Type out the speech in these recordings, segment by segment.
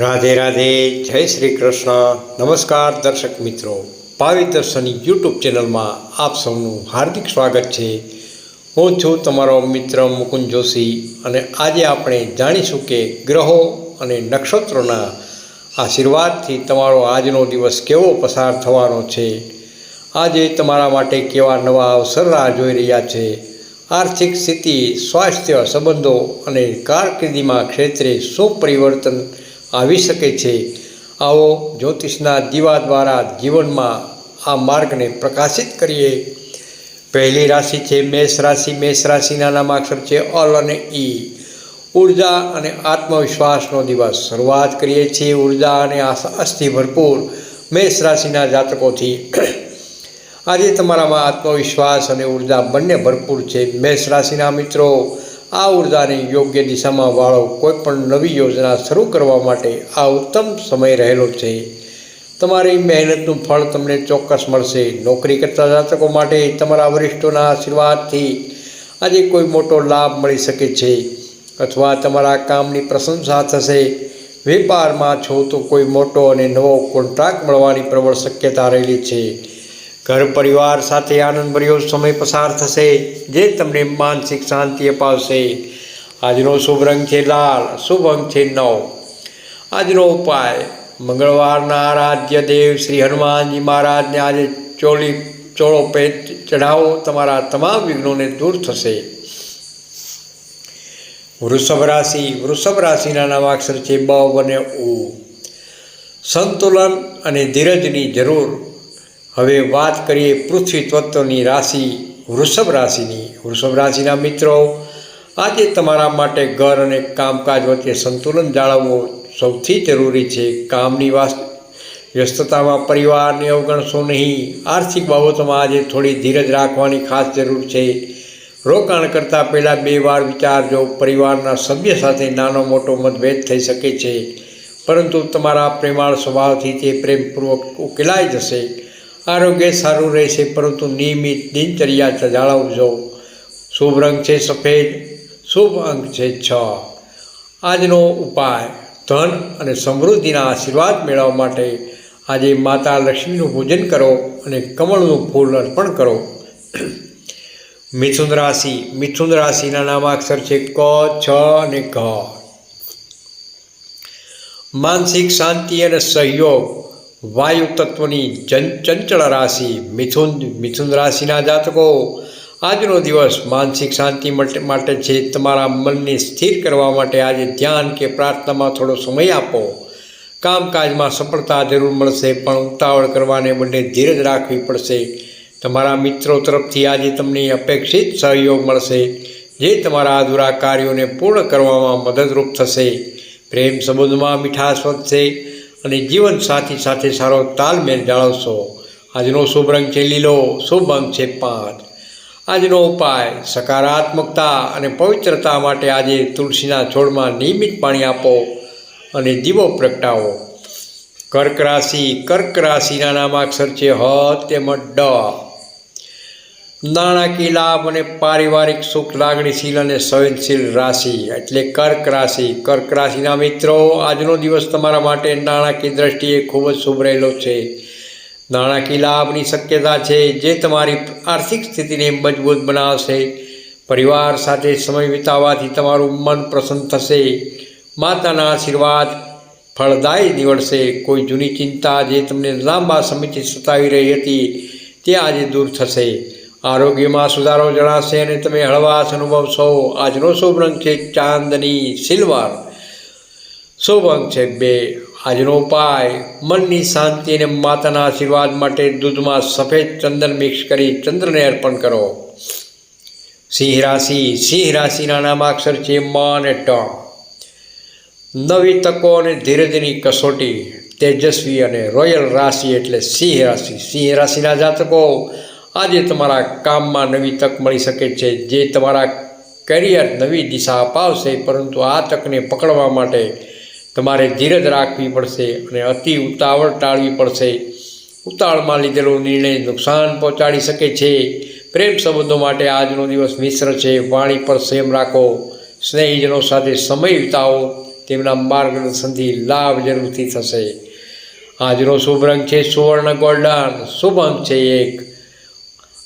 રાધે રાધે, જય શ્રી કૃષ્ણ. નમસ્કાર દર્શક મિત્રો. પાવી દર્શનની યુટ્યુબ ચેનલમાં આપ સૌનું હાર્દિક સ્વાગત છે. હું છું તમારો મિત્ર મુકુંદ જોશી અને આજે આપણે જાણીશું કે ગ્રહો અને નક્ષત્રોના આશીર્વાદથી તમારો આજનો દિવસ કેવો પસાર થવાનો છે. આજે તમારા માટે કેવા નવા અવસર રાહ જોઈ રહ્યા છે. આર્થિક સ્થિતિ, સ્વાસ્થ્ય સંબંધો અને કારકિર્દીમાં ક્ષેત્રે શું પરિવર્તન આવી શકે છે. આવો જ્યોતિષના દીવા દ્વારા જીવનમાં આ માર્ગને પ્રકાશિત કરીએ. પહેલી રાશિ છે મેષ રાશિ. મેષ રાશિના નામાક્ષર છે અલ અને ઈ. ઊર્જા અને આત્મવિશ્વાસનો દિવસ શરૂઆત કરીએ છીએ. ઊર્જા અને આશાથી ભરપૂર મેષ રાશિના જાતકોથી. આજે તમારામાં આત્મવિશ્વાસ અને ઊર્જા બંને ભરપૂર છે. મેષ રાશિના મિત્રો આ ઉર્જાને યોગ્ય દિશામાં વાળો કોઈ પણ નવી યોજના શરૂ કરવા માટે આ ઉત્તમ સમય રહેલો છે. તમારી મહેનતનું ફળ તમને ચોક્કસ મળશે. નોકરી કરતા જાતકો માટે તમારા વરિષ્ઠોના આશીર્વાદથી આજે કોઈ મોટો લાભ મળી શકે છે. અથવા તમારા કામની પ્રશંસા થશે. વેપારમાં છો તો કોઈ મોટો અને નવો કોન્ટ્રાક્ટ મળવાની પ્રબળ શક્યતા રહેલી છે. ઘર પરિવાર સાથે આનંદભર્યો સમય પસાર થશે, જે તમને માનસિક શાંતિ અપાવશે. આજનો શુભ રંગ છે લાલ, શુભ અંક છે નવ. આજનો ઉપાય, મંગળવારના આરાધ્ય દેવ શ્રી હનુમાનજી મહારાજને આજે ચોળી ચોળો પેટ ચઢાવો, તમારા તમામ વિઘ્નોને દૂર થશે. વૃષભ રાશિ, વૃષભ રાશિના નવાક્ષર છે બ અને ઉ. સંતુલન અને ધીરજની જરૂર. હવે વાત કરીએ પૃથ્વી તત્વની રાશિ, વૃષભ રાશિની. વૃષભ રાશિના મિત્રો, આજે તમારા માટે ઘર અને કામકાજ વચ્ચે સંતુલન જાળવવું સૌથી જરૂરી છે. કામની વ્યસ્તતામાં પરિવારને અવગણશો નહીં. આર્થિક બાબતોમાં આજે થોડી ધીરજ રાખવાની ખાસ જરૂર છે. રોકાણ કરતાં પહેલાં બે વાર વિચારજો પરિવારના સભ્ય સાથે નાનો મોટો મતભેદ થઈ શકે છે. પરંતુ તમારા પ્રેમાળ સ્વભાવથી તે પ્રેમપૂર્વક ઉકેલાઈ જશે. આરોગ્ય સારું રહેશે, પરંતુ નિયમિત દિનચર્યા જાળવજો શુભ રંગ છે સફેદ, શુભ અંક છે છ. આજનો ઉપાય, ધન અને સમૃદ્ધિના આશીર્વાદ મેળવવા માટે આજે માતા લક્ષ્મીનું પૂજન કરો અને કમળનું ફૂલ અર્પણ કરો. મિથુન રાશિ, મિથુન રાશિના નામાક્ષર છે ક, છ અને ઘ. માનસિક શાંતિ અને સહયોગ વાયુ તત્વની જન ચંચળ રાશિ મિથુન મિથુન રાશિના જાતકો. આજનો દિવસ માનસિક શાંતિ માટે છે. તમારા મનને સ્થિર કરવા માટે આજે ધ્યાન કે પ્રાર્થનામાં થોડો સમય આપો. કામકાજમાં સફળતા જરૂર મળશે, પણ ઉતાવળ કરવાને બદલે ધીરજ રાખવી પડશે. તમારા મિત્રો તરફથી આજે તમને અપેક્ષિત સહયોગ મળશે, જે તમારા અધૂરા કાર્યોને પૂર્ણ કરવામાં મદદરૂપ થશે. પ્રેમ સંબંધમાં મીઠાશ વધશે અને જીવન સાથી સાથે સારો તાલમેલ જાળવશો. આજનો શુભ રંગ છે લીલો, શુભ અંક છે પાંચ. આજનો ઉપાય, સકારાત્મકતા અને પવિત્રતા માટે આજે તુલસીના છોડમાં નિયમિત પાણી આપો અને દીવો પ્રગટાવો. કર્ક રાશિ, કર્ક રાશિના નામાક્ષર છે હ, તેમજ ડ. નાણાકીય લાભ અને પારિવારિક સુખ લાગણીશીલ અને સંવેદનશીલ રાશિ, એટલે કર્ક રાશિ. કર્ક રાશિના મિત્રો, આજનો દિવસ તમારા માટે નાણાકીય દ્રષ્ટિએ ખૂબ જ શુભ રહેલો છે. નાણાકીય લાભની શક્યતા છે જે તમારી આર્થિક સ્થિતિને મજબૂત બનાવશે. પરિવાર સાથે સમય વિતાવવાથી તમારું મન પ્રસન્ન થશે. માતાના આશીર્વાદ ફળદાયી નીવડશે. કોઈ જૂની ચિંતા જે તમને લાંબા સમયથી સતાવી રહી હતી તે આજે દૂર થશે. આરોગ્યમાં સુધારો જણાશે અને તમે હળવાશ અનુભવશો આજનો શુભ રંગ છે ચાંદની સિલ્વર. શુભ અંક છે બે. આજનો ઉપાય, મનની શાંતિ અને માતાના આશીર્વાદ માટે દૂધમાં સફેદ ચંદન મિક્સ કરી ચંદ્રને અર્પણ કરો. સિંહ રાશિ, સિંહ રાશિના નામાક્ષર છે મ અને ટ. નવી તકો અને ધીરજની કસોટી, તેજસ્વી અને રોયલ રાશિ એટલે સિંહ રાશિ. સિંહ રાશિના જાતકો આજે તમારા કામમાં નવી તક મળી શકે છે, જે તમારા કરિયર નવી દિશા અપાવશે, પરંતુ આ તકને પકડવા માટે તમારે ધીરજ રાખવી પડશે અને અતિ ઉતાવળ ટાળવી પડશે. ઉતાવળમાં લીધેલો નિર્ણય નુકસાન પહોંચાડી શકે છે. પ્રેમ સંબંધો માટે આજનો દિવસ મિશ્ર છે. વાણી પર સેમ રાખો. સ્નેહીજનો સાથે સમય વિતાવો. તેમના માર્ગદર્શનથી લાભ જરૂરથી થશે. આજનો શુભ રંગ છે સુવર્ણ ગોલ્ડન. શુભ અંક છે એક.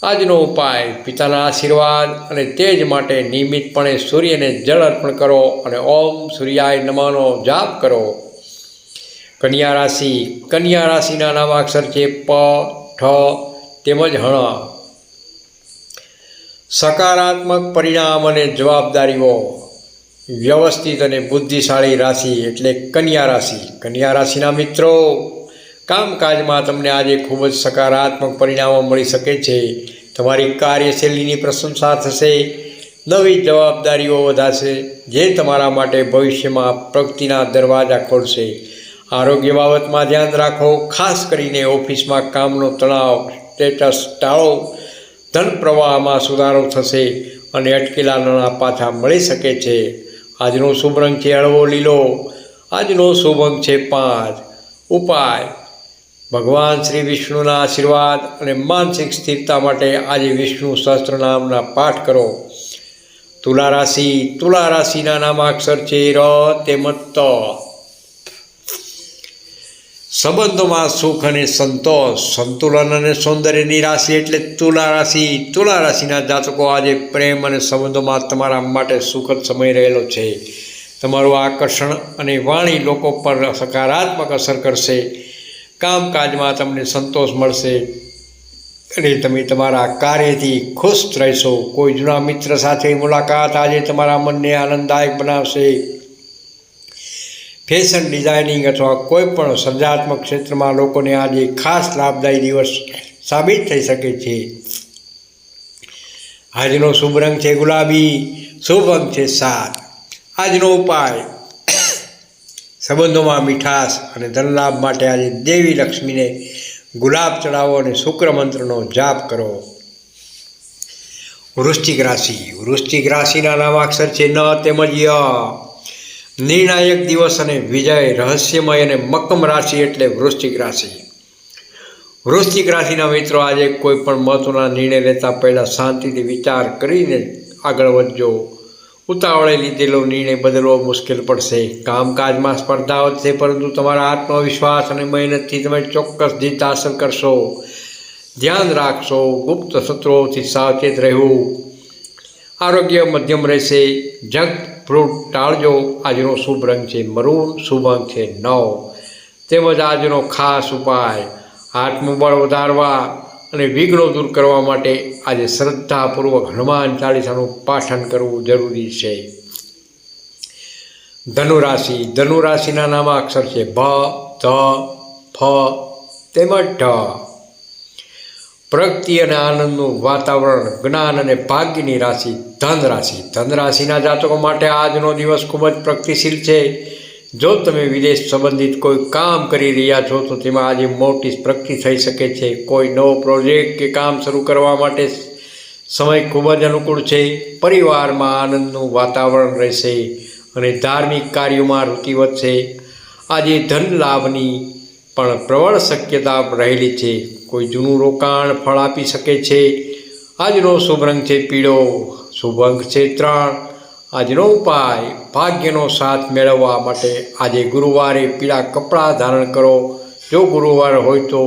આજનો ઉપાય પિતાના આશીર્વાદ અને તેજ માટે નિયમિતપણે સૂર્યને જળ અર્પણ કરો અને ઓમ સૂર્યાય નમાનો જાપ કરો. કન્યા રાશિ, કન્યા રાશિના નામાક્ષર છે પ, ઠ, તેમજ હણ. સકારાત્મક પરિણામ અને જવાબદારીઓ. વ્યવસ્થિત અને બુદ્ધિશાળી રાશિ એટલે કન્યા રાશિ. કન્યા રાશિના મિત્રો કામકાજમાં તમને આજે ખૂબ જ સકારાત્મક પરિણામો મળી શકે છે. તમારી કાર્યશૈલીની પ્રશંસા થશે. નવી જવાબદારીઓ વધારશે, જે તમારા માટે ભવિષ્યમાં પ્રગતિના દરવાજા ખોલશે. આરોગ્ય બાબતમાં ધ્યાન રાખો, ખાસ કરીને ઓફિસમાં કામનો તણાવ, સ્ટેટસ ટાળો, ધન પ્રવાહમાં સુધારો થશે અને અટકેલા નાણાં પાછા મળી શકે છે. આજનો શુભ રંગ છે હળવો લીલો, આજનો શુભ અંક છે પાંચ. ઉપાય ભગવાન શ્રી વિષ્ણુના આશીર્વાદ અને માનસિક સ્થિરતા માટે આજે વિષ્ણુ સહસ્ત્રનામના પાઠ કરો. તુલા રાશિ તુલા રાશિના નામાક્ષર છે ર, તેમજ ત. સંબંધોમાં સુખ અને સંતોષ, સંતુલન અને સૌંદર્યની રાશિ એટલે તુલા રાશિ તુલા રાશિના જાતકો આજે પ્રેમ અને સંબંધોમાં તમારા માટે સુખદ સમય રહેલો છે. તમારું આકર્ષણ અને વાણી લોકો પર સકારાત્મક અસર કરશે. કામકાજમાં તમને સંતોષ મળશે અને તમે તમારા કાર્યથી ખુશ રહેશો. કોઈ જૂના મિત્ર સાથે મુલાકાત આજે તમારા મનને આનંદદાયક બનાવશે. ફેશન ડિઝાઇનિંગ અથવા કોઈ પણ સર્જાત્મક ક્ષેત્રમાં લોકોને આજે ખાસ લાભદાયી દિવસ સાબિત થઈ શકે છે. આજનો શુભ રંગ છે ગુલાબી, શુભ અંક છે સાત. આજનો ઉપાય સંબંધોમાં મીઠાશ અને ધનલાભ માટે આજે દેવી લક્ષ્મીને ગુલાબ ચડાવો અને શુક્ર મંત્રનો જાપ કરો. વૃશ્ચિક રાશિ. વૃશ્ચિક રાશિના નામાક્ષર છે ન તેમજ ય. નિર્ણાયક દિવસ અને વિજય રહસ્યમય અને મક્કમ રાશિ એટલે વૃશ્ચિક રાશિ. વૃશ્ચિક રાશિના મિત્રો, આજે કોઈ પણ મહત્વના નિર્ણય લેતા પહેલાં શાંતિથી વિચાર કરીને આગળ વધજો. ઉતાવળે લીધેલો નિર્ણય બદલવો મુશ્કેલ પડશે. કામકાજમાં સ્પર્ધા વધશે પરંતુ તમારા આત્મવિશ્વાસ અને મહેનતથી તમે ચોક્કસ જીત હાંસલ કરશો. ધ્યાન રાખશો, ગુપ્ત શત્રુઓથી સાવચેત રહેવું. આરોગ્ય મધ્યમ રહેશે. જંક ફ્રૂટ ટાળજો. આજનો શુભ રંગ છે મરૂન, શુભ અંક છે નવ. તેમજ આજનો ખાસ ઉપાય, આત્મબળ વધારવા. અને વિઘ્નો દૂર કરવા માટે આજે શ્રદ્ધાપૂર્વક હનુમાન ચાલીસાનું પાઠન કરવું જરૂરી છે. ધનુરાશિ, ધનુરાશિના નામાક્ષર છે ભ, ધ, ફ, તેમજ ઢ. પ્રગતિ અને આનંદનું વાતાવરણ, જ્ઞાન અને ભાગ્યની રાશિ ધન રાશિ ધન રાશિના જાતકો માટે આજનો દિવસ ખૂબ જ પ્રગતિશીલ છે. જો તમે વિદેશ સંબંધિત કોઈ કામ કરી રહ્યા છો, તો તેમાં આજે મોટી પ્રગતિ થઈ શકે છે. કોઈ નવો પ્રોજેક્ટ કે કામ શરૂ કરવા માટે સમય ખૂબ જ અનુકૂળ છે. પરિવારમાં આનંદનું વાતાવરણ રહેશે અને ધાર્મિક કાર્યોમાં રુચિ વધશે. આજે ધન લાભની પણ પ્રબળ શક્યતા રહેલી છે. કોઈ જૂનું રોકાણ ફળ આપી શકે છે. આજનો શુભ રંગ છે પીળો, શુભ અંક છે ત્રણ. આજનો ઉપાય ભાગ્યનો સાથ મેળવવા માટે આજે ગુરુવારે પીળા કપડાં ધારણ કરો. જો ગુરુવાર હોય તો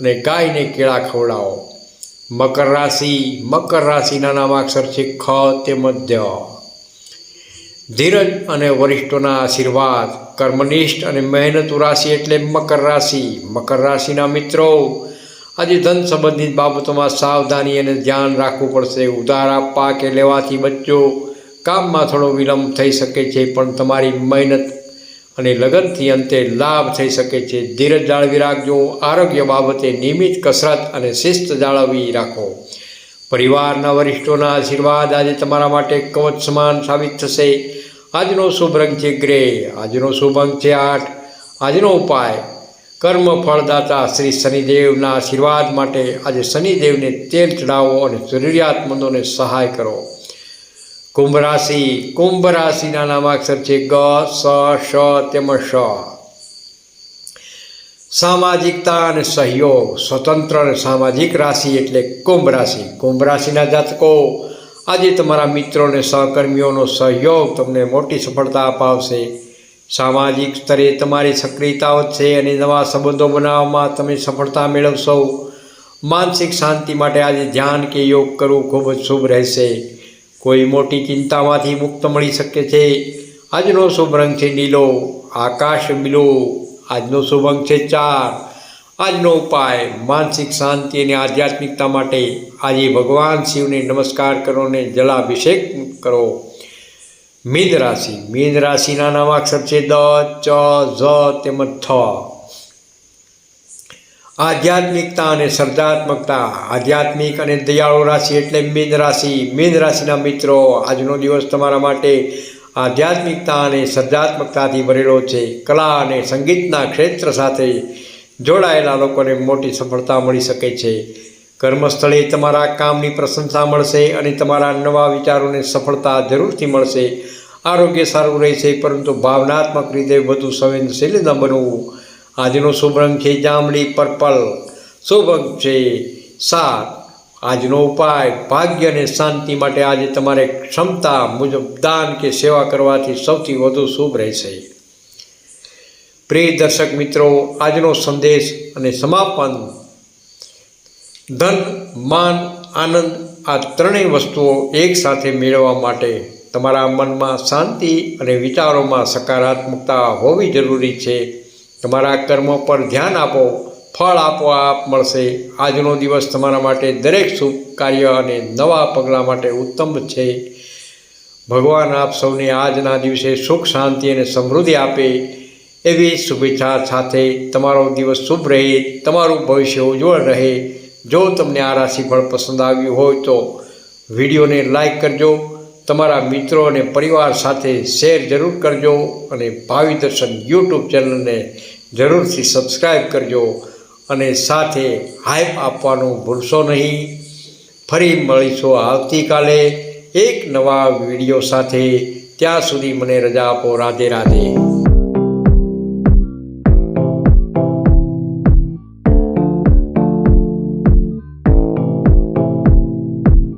અને ગાયને કેળા ખવડાવો. મકર રાશિ, મકર રાશિના નામાક્ષર છે ખ તે મધ્ય ધીરજ અને વરિષ્ઠોના આશીર્વાદ, કર્મનિષ્ઠ અને મહેનતુ રાશિ એટલે મકર રાશિ. મકર રાશિના મિત્રો, આજે ધન સંબંધિત બાબતોમાં સાવધાની અને ધ્યાન રાખવું પડશે. ઉધાર આપવા કે લેવાથી બચજો કામમાં થોડો વિલંબ થઈ શકે છે, પણ તમારી મહેનત અને લગનથી અંતે લાભ થઈ શકે છે. ધીરજ જાળવી રાખજો. આરોગ્ય બાબતે નિયમિત કસરત અને શિસ્ત જાળવી રાખો. પરિવારના વરિષ્ઠોના આશીર્વાદ આજે તમારા માટે કવચ સમાન સાબિત થશે. આજનો શુભ રંગ છે ગ્રે. આજનો શુભ અંક છે આઠ. આજનો ઉપાય, કર્મ ફળદાતા શ્રી શનિદેવના આશીર્વાદ માટે આજે શનિદેવને તેલ ચડાવો અને જરૂરિયાતમંદોને સહાય કરો. કુંભ રાશિ, કુંભ રાશિના નામાક્ષર છે ગ, સ શ તેમજ શ સામાજિકતા અને સહયોગ, સ્વતંત્ર અને સામાજિક રાશિ એટલે કુંભ રાશિ. કુંભ રાશિના જાતકો, આજે તમારા મિત્રો અને સહકર્મીઓનો સહયોગ તમને મોટી સફળતા અપાવશે. સામાજિક સ્તરે તમારી સક્રિયતા વધશે અને નવા સંબંધો બનાવવામાં તમે સફળતા મેળવશો. માનસિક શાંતિ માટે આજે ધ્યાન કે યોગ કરવું ખૂબ જ શુભ રહેશે. કોઈ મોટી ચિંતામાંથી મુક્ત મળી શકે છે? આજનો શુભ રંગ છે નીલો, આકાશ બીલો, આજનો શુભ અંક છે ચાર. આજનો ઉપાય માનસિક શાંતિ અને આધ્યાત્મિકતા માટે આજે ભગવાન શિવને નમસ્કાર કરો અને જલાભિષેક કરો. મીન રાશિ. મીન રાશિના નામાક્ષર છે દ, ચ, ઝ તેમજ થ. આધ્યાત્મિકતા અને સર્જાત્મકતા આધ્યાત્મિક અને દયાળુ રાશિ એટલે મીન રાશિ. મીન રાશિના મિત્રો, આજનો દિવસ તમારા માટે આધ્યાત્મિકતા અને સર્જાત્મકતાથી ભરેલો છે. કલા અને સંગીતના ક્ષેત્ર સાથે જોડાયેલા લોકોને મોટી સફળતા મળી શકે છે. કર્મસ્થળે તમારા કામની પ્રશંસા મળશે અને તમારા નવા વિચારોને સફળતા જરૂરથી મળશે. આરોગ્ય સારું રહેશે, પરંતુ ભાવનાત્મક રીતે વધુ સંવેદનશીલ ન બનવું. આજનો શુભ રંગ છે જાંબલી પર્પલ. શુભ રંગ છે સાત આજનો ઉપાય ભાગ્ય અને શાંતિ માટે આજે તમારે ક્ષમતા મુજબ દાન કે સેવા કરવાથી સૌથી વધુ શુભ રહેશે. પ્રિય દર્શક મિત્રો, આજનો સંદેશ અને સમાપન. ધન, માન, આનંદ આ ત્રણેય વસ્તુઓ એકસાથે મેળવવા માટે તમારા મનમાં શાંતિ અને વિચારોમાં સકારાત્મકતા હોવી જરૂરી છે. તમારા કર્મો પર ધ્યાન આપો, ફળ આપોઆપ મળશે. આજનો દિવસ તમારા માટે દરેક શુભ કાર્ય અને નવા પગલાં માટે ઉત્તમ છે. ભગવાન આપ સૌને આજના દિવસે સુખ, શાંતિ અને સમૃદ્ધિ આપે એવી શુભેચ્છા સાથે તમારો દિવસ શુભ રહે, તમારું ભવિષ્ય ઉજ્જવળ રહે. જો તમને આ રાશિફળ પસંદ આવ્યું હોય તો વિડીયોને લાઈક કરજો તમારા મિત્રો અને પરિવાર સાથે શેર જરૂર કરજો અને ભાવિ દર્શન યુટ્યુબ ચેનલને જરૂરથી સબસ્ક્રાઈબ કરજો અને સાથે હાઈપ આપવાનું ભૂલશો નહીં. ફરી મળીશું આવતીકાલે એક નવા વીડિયો સાથે. ત્યાં સુધી મને રજા આપો. રાધે રાધે.